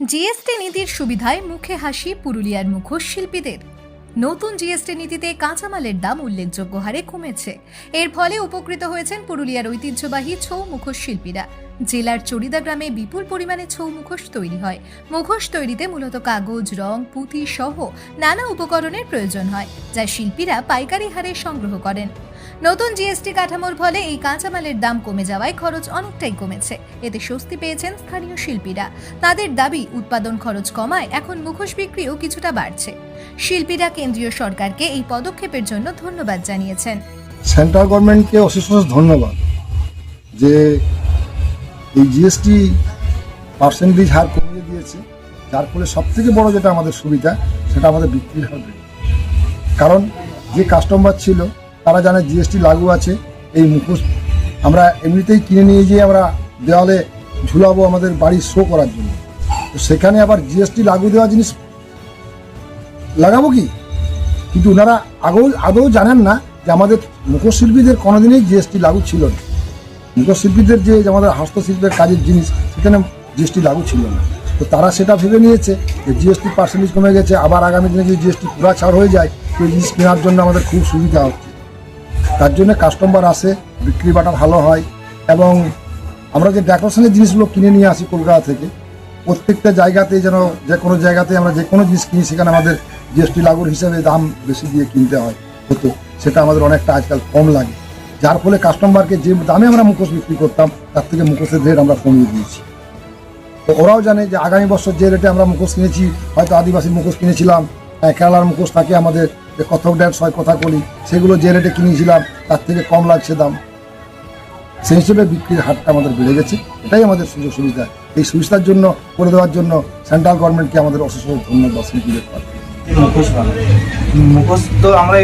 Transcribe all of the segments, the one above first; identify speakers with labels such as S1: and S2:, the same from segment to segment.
S1: GST নীতির সুবিধায় মুখে হাসি পুরুলিয়ার মুখোশ শিল্পীদের। নতুন জিএসটি নীতিতে কাঁচামালের দাম উল্লেখযোগ্য হারে কমেছে। এর ফলে উপকৃত হয়েছেন পুরুলিয়ার ঐতিহ্যবাহী ছৌ মুখোশ শিল্পীরা। জেলার চড়িদা গ্রামে বিপুল পরিমাণে ছৌ মুখোশ তৈরি হয়। মুখোশ তৈরিতে মূলত কাগজ, রং, পুঁতি সহ নানা উপকরণের প্রয়োজন হয়, যা শিল্পীরা পাইকারি হারে সংগ্রহ করেন। নতুন জিএসটি কাঠামোর ফলে এই কাঁচামালের দাম কমে যাওয়ায় খরচ অনেকটাই কমেছে। এতে স্বস্তি পেয়েছেন স্থানীয় শিল্পীরা। তাদের দাবি, উৎপাদন খরচ কমায়, এখন মুখোশ বিক্রিও কিছুটা বাড়ছে। শিল্পীরা কেন্দ্রীয় সরকারকে এই পদক্ষেপের জন্য ধন্যবাদ জানিয়েছেন।
S2: সেন্ট্রাল গভর্নমেন্টকে অশেষ অশেষ ধন্যবাদ যে এই জিএসটি পার্সেন্টেজ হার কমিয়ে দিয়েছে, যার ফলে সব থেকে বড় যেটা আমাদের সুবিধা, সেটা আমাদের বিক্রির বেড়েছে। কারণ যে কাস্টমার ছিল তারা জানে জিএসটি লাগু আছে, এই মুখোশ আমরা এমনিতেই কিনে নিয়ে গিয়ে আমরা দেওয়ালে ঝুলাবো আমাদের বাড়ি শো করার জন্য। তো সেখানে আবার জিএসটি লাগু দেওয়া জিনিস লাগাবো কি? কিন্তু ওনারা আগেও আদৌ জানেন না যে আমাদের মুখশিল্পীদের কোনোদিনই জিএসটি লাগু ছিল না। মুখশিল্পীদের যে আমাদের হস্তশিল্পের কাজের জিনিস, সেখানে জিএসটি লাগু ছিল না। তো তারা সেটা ভেবে নিয়েছে যে জিএসটি পার্সেন্টেজ কমে গেছে, আবার আগামী দিনে যদি জিএসটি পুরা ছাড় হয়ে যায়, তো জিনিস কেনার জন্য আমাদের খুব সুবিধা হচ্ছে। তার জন্য কাস্টমার আসে, বিক্রি বাটা ভালো হয় এবং আমরা যে ডেকোরেশনের জিনিসগুলো কিনে নিয়ে আসি কলকাতা থেকে, প্রত্যেকটা জায়গাতে যেন যে কোনো জায়গাতে আমরা যে কোনো জিনিস কিনি, সেখানে আমাদের জিএসটি লাগুর হিসেবে দাম বেশি দিয়ে কিনতে হয়, হতো। সেটা আমাদের অনেকটা আজকাল কম লাগে। যার ফলে কাস্টমারকে যে দামে আমরা মুখোশ বিক্রি করতাম, তার থেকে মুখোশের রেট আমরা কমিয়ে দিয়েছি। তো ওরাও জানে যে আগামী বছর যে রেটে আমরা মুখোশ কিনেছি, হয়তো আদিবাসী মুখোশ কিনেছিলাম কেরালার মুখোশ থাকে আমাদের যে কথক ড্যান্স হয় কথা বলি সেগুলো যে রেটে কিনেছিলাম, তার থেকে কম লাগছে দাম। সেই হিসেবে বিক্রির হারটা আমাদের বেড়ে গেছে। এটাই আমাদের সুযোগ সুবিধা। এই সুবিধার জন্য, করে দেওয়ার জন্য সেন্ট্রাল গভর্নমেন্টকে আমাদের অশেষ ধন্যবাদ শিল্পীদের
S3: মুখোশ মুখোশ তো আমরা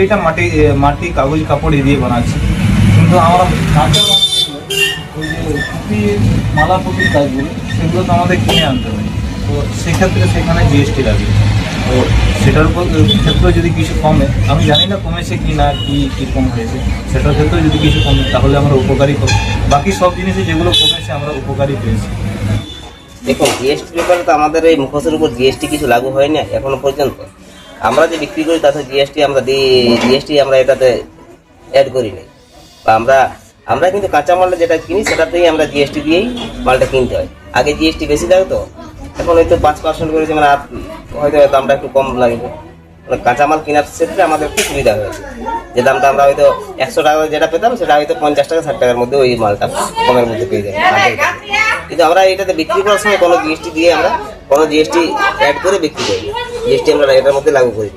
S3: কাগজ, কাপড় দিয়ে বানাচ্ছি। আমরা সেগুলো তো আমাদের কিনে আনতে হয়। তো সেক্ষেত্রে সেখানে জিএসটি লাগে তো সেটার উপর ক্ষেত্রে যদি কিছু কমে, আমি জানি না কমেছে কি না, কি কি কম হয়েছে, সেটার ক্ষেত্রে যদি কিছু কমে, তাহলে আমরা উপকারী হব। বাকি সব জিনিসে যেগুলো কমেছে, আমরা উপকারী পেয়েছি।
S4: দেখুন জিএসটি ব্যাপারে তো আমাদের এই মুখোশের উপর জিএসটি কিছু লাগু হয় না এখনও পর্যন্ত। আমরা যে বিক্রি করি, তাতে জিএসটি আমরা দিই জিএসটি আমরা এটাতে অ্যাড করি নাই। বা আমরা আমরা কিন্তু কাঁচামালটা যেটা কিনি, সেটাতেই আমরা জিএসটি দিয়েই মালটা কিনতে হয়। আগে জিএসটি বেশি থাকতো এখন হয়তো পাঁচ পার্সেন্ট করেছে মানে হয়তো দামটা একটু কম লাগবে। মানে কাঁচামাল কেনার ক্ষেত্রে আমাদের একটু সুবিধা হয়েছে। যে দামটা আমরা হয়তো একশো টাকা যেটা পেতাম, সেটা হয়তো পঞ্চাশ টাকা, ষাট টাকার মধ্যে ওই মালটা কমের মধ্যে পেয়ে যাবে। কিন্তু আমরা এটাতে বিক্রি করার সময় কোনো জিএসটি দিয়ে আমরা কোনো জিএসটি অ্যাড করে বিক্রি করি। জিএসটি আমরা এটার মধ্যে লাগু করি।